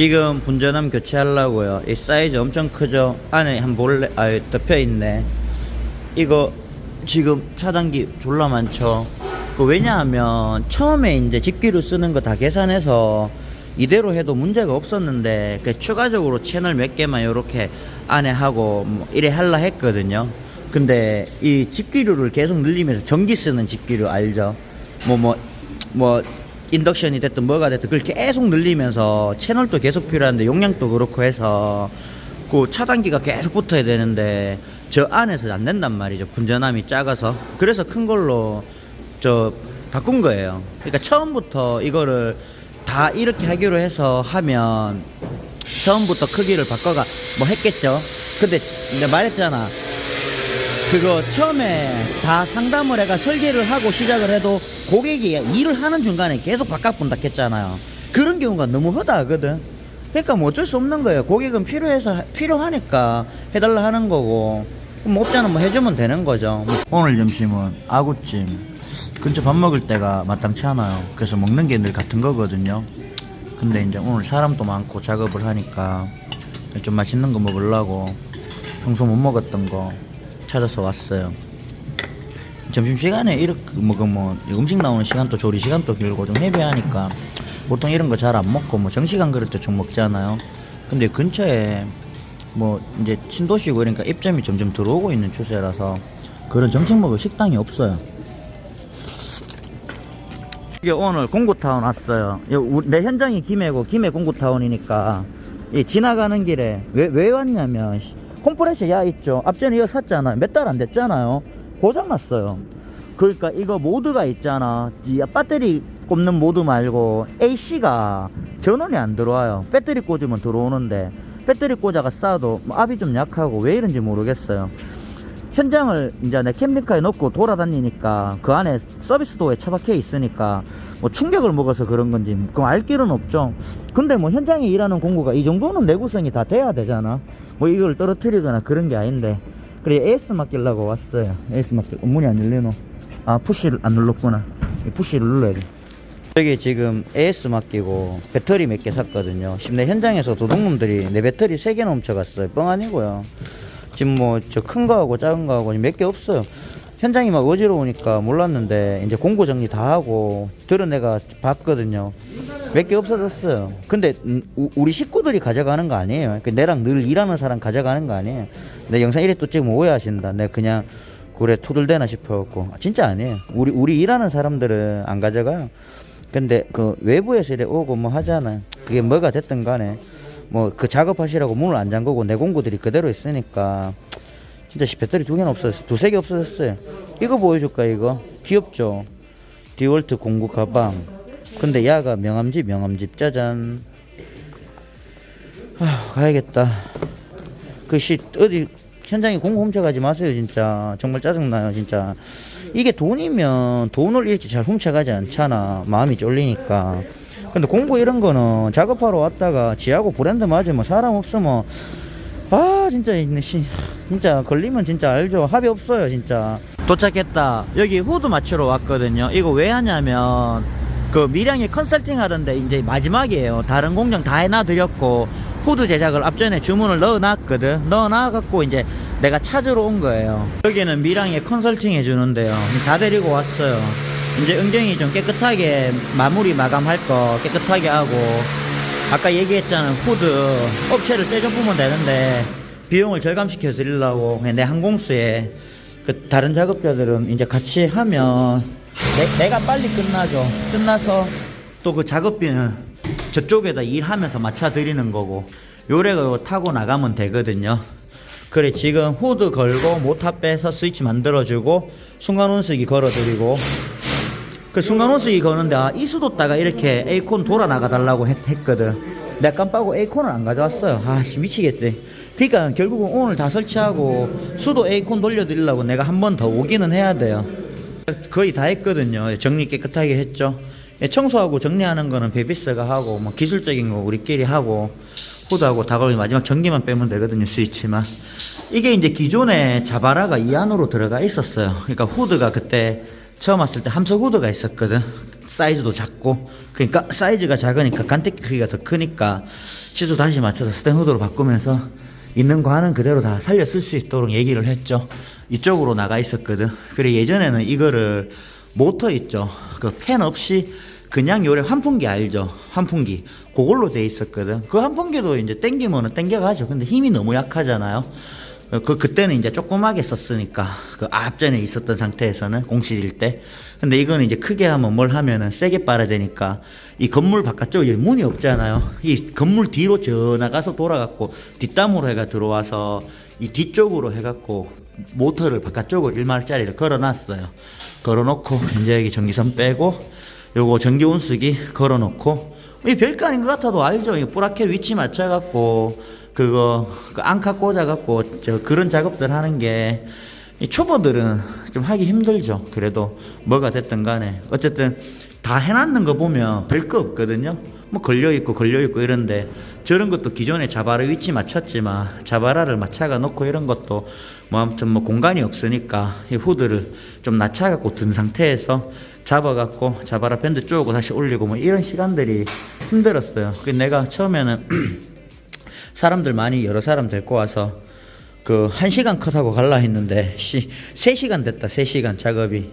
지금 분전함 교체하려고요. 이 사이즈 엄청 크죠? 안에 한 볼래, 아, 덮여 있네. 이거 지금 차단기 졸라 많죠? 그 왜냐하면 처음에 이제 집기로 쓰는 거 다 계산해서 이대로 해도 문제가 없었는데 그 추가적으로 채널 몇 개만 이렇게 안에 하고 뭐 이래 할라 했거든요. 근데 이 집기류를 계속 늘리면서 전기 쓰는 집기류 알죠? 뭐뭐뭐 인덕션이 됐든 뭐가 됐든 그걸 계속 늘리면서 채널도 계속 필요한데 용량도 그렇고 해서 그 차단기가 계속 붙어야 되는데 저 안에서 안 된단 말이죠. 분전함이 작아서. 그래서 큰 걸로 저 바꾼 거예요. 그러니까 처음부터 이거를 다 이렇게 하기로 해서 하면 처음부터 크기를 바꿔가 뭐 했겠죠. 근데 내가 말했잖아. 그거 처음에 다 상담을 해가 설계를 하고 시작을 해도 고객이 일을 하는 중간에 계속 바깥 분다 했잖아요. 그런 경우가 너무 허다하거든. 그러니까 뭐 어쩔 수 없는 거예요. 고객은 필요해서 필요하니까 해달라 하는 거고 뭐 없잖아 뭐 해주면 되는 거죠. 오늘 점심은 아구찜. 근처 밥 먹을 때가 마땅치 않아요. 그래서 먹는 게 늘 같은 거거든요. 근데 이제 오늘 사람도 많고 작업을 하니까 좀 맛있는 거 먹으려고 평소 못 먹었던 거 찾아서 왔어요. 점심시간에 이렇게 먹으면 음식 나오는 시간도 조리 시간도 길고 좀 헤비하니까 보통 이런 거 잘 안 먹고 뭐 정시간 그럴 때 좀 먹잖아요. 근데 근처에 뭐 이제 신도시고 그러니까 입점이 점점 들어오고 있는 추세라서 그런 점심 먹을 식당이 없어요. 이게 오늘 공구타운 왔어요. 내 현장이 김해고 김해 공구타운이니까 이 지나가는 길에 왜, 왜 왔냐면 씨, 컴프레셔 야 있죠. 앞전에 이거 샀잖아요. 몇 달 안 됐잖아요. 고장 났어요. 그러니까 이거 모드가 있잖아. 이 배터리 꼽는 모드 말고 AC가 전원이 안 들어와요. 배터리 꽂으면 들어오는데 배터리 꽂아가 싸도 뭐 압이 좀 약하고 왜 이런지 모르겠어요. 현장을 이제 내 캠핑카에 넣고 돌아다니니까 그 안에 서비스 도어에 처박혀 있으니까 뭐 충격을 먹어서 그런 건지 그럼 알 길은 없죠. 근데 뭐 현장에 일하는 공구가 이 정도는 내구성이 다 돼야 되잖아. 뭐 이걸 떨어뜨리거나 그런 게 아닌데. 그래 AS 맡기려고 왔어요. AS 맡기 문이 안 열리노. 아 푸시를 안 눌렀구나. 이 푸시를 눌러야 돼. 여기 지금 AS 맡기고 배터리 몇 개 샀거든요. 지금 내 현장에서 도둑놈들이 내 배터리 3개 넘쳐갔어요. 뻥 아니고요. 지금 뭐 저 큰 거하고 작은 거하고 몇 개 없어요. 현장이 막 어지러우니까 몰랐는데 이제 공구 정리 다 하고 들은 애가 봤거든요. 몇 개 없어졌어요. 근데 음, 우- 우리 식구들이 가져가는 거 아니에요. 그 내랑 늘 일하는 사람 가져가는 거 아니에요. 내 영상 이래 또 찍으면 오해하신다. 내가 그냥 그래 투들대나 싶어갖고 아, 진짜 아니에요. 우리 우리 일하는 사람들은 안 가져가요. 근데 그 외부에서 이래 오고 뭐 하잖아요. 그게 뭐가 됐든 간에 뭐 그 작업하시라고 문을 안 잠그고 내 공구들이 그대로 있으니까 씨, 배터리 두 개는 없어졌어. 두세 개 없어졌어요. 이거 보여줄까 이거? 귀엽죠? 디월트 공구 가방. 근데 야가 명함집 명함집 짜잔. 아 가야겠다. 그 씨 어디 현장에 공구 훔쳐가지 마세요 진짜 정말 짜증나요 진짜 이게 돈이면 돈을 이렇게 잘 훔쳐가지 않잖아 마음이 쫄리니까 근데 공구 이런 거는 작업하러 왔다가 지하고 브랜드 맞으면 사람 없으면 아 진짜 있네 씨. 진짜 걸리면 진짜 알죠. 합이 없어요 진짜. 도착했다. 여기 후드 맞추러 왔거든요. 이거 왜 하냐면 그 미량이 컨설팅 하던데 이제 마지막이에요. 다른 공정 다 해놔 드렸고 후드 제작을 앞전에 주문을 넣어놨거든. 넣어놔갖고 이제 내가 찾으러 온 거예요. 여기는 미량이 컨설팅 해주는데요. 다 데리고 왔어요. 이제 은경이 좀 깨끗하게 마무리 마감할 거 깨끗하게 하고 아까 얘기했잖아 후드 업체를 떼좀 보면 되는데 비용을 절감시켜 드리려고 내 항공수에 그 다른 작업자들은 이제 같이 하면 내, 가 빨리 끝나죠. 끝나서 또 그 작업비는 저쪽에다 일하면서 맞춰 드리는 거고 요래가 타고 나가면 되거든요. 그래 지금 후드 걸고 모타 빼서 스위치 만들어주고 순간 온수기 걸어드리고 그 순간 온수기 거는데 아, 이수도다가 이렇게 에이콘 돌아 나가 달라고 했, 했거든. 내가 깜빡하고 에이콘을 안 가져왔어요. 아씨 미치겠대. 그러니까 결국은 오늘 다 설치하고 수도 에이콘 돌려드리려고 내가 한 번 더 오기는 해야 돼요. 거의 다 했거든요. 정리 깨끗하게 했죠. 예, 청소하고 정리하는 거는 베비스가 하고 뭐 기술적인 거 우리끼리 하고 후드하고 다 걸고 마지막 전기만 빼면 되거든요 스위치만. 이게 이제 기존에 자바라가 이 안으로 들어가 있었어요. 그러니까 후드가 그때 처음 왔을 때 함석 후드가 있었거든 사이즈도 작고 그러니까 사이즈가 작으니까 간택 크기가 더 크니까 치수 다시 맞춰서 스탠후드로 바꾸면서 있는 거 하는 그대로 다 살려 쓸 수 있도록 얘기를 했죠. 이쪽으로 나가 있었거든. 그래 예전에는 이거를 모터 있죠. 그 팬 없이 그냥 요래 환풍기 알죠? 환풍기. 그걸로 돼 있었거든. 그 환풍기도 이제 땡기면은 땡겨가죠. 근데 힘이 너무 약하잖아요. 어, 그 그때는 이제 조그맣게 썼으니까 그 앞전에 있었던 상태에서는 공실일 때. 근데 이거는 이제 크게 하면 뭘 하면은 세게 빨아야 되니까 이 건물 바깥쪽에 문이 없잖아요. 이 건물 뒤로 저 나가서 돌아갔고 뒷담으로 해가 들어와서 이 뒤쪽으로 해갖고 모터를 바깥쪽으로 1마리짜리를 걸어놨어요. 걸어놓고 이제 여기 전기선 빼고 요거 전기 온수기 걸어놓고. 이 별거 아닌 것 같아도 알죠. 이 뿌라켓 위치 맞춰갖고 그거 그 앙카 꽂아갖고 저 그런 작업들 하는 게이 초보들은 좀 하기 힘들죠. 그래도 뭐가 됐든 간에 어쨌든 다 해놨는 거 보면 별거 없거든요. 뭐 걸려 있고 걸려 있고 이런데 저런 것도 기존에 자바라 위치 맞췄지만 자바라를 맞춰가 놓고 이런 것도 뭐 아무튼 뭐 공간이 없으니까 이 후드를 좀 낮춰갖고 든 상태에서 잡아갖고 자바라 밴드 쪼고 다시 올리고 뭐 이런 시간들이 힘들었어요. 그 내가 처음에는 사람들 많이 여러 사람 데리고 와서 그한 시간 컷하고 갈라 했는데 씨, 세 시간 됐다 세 시간 작업이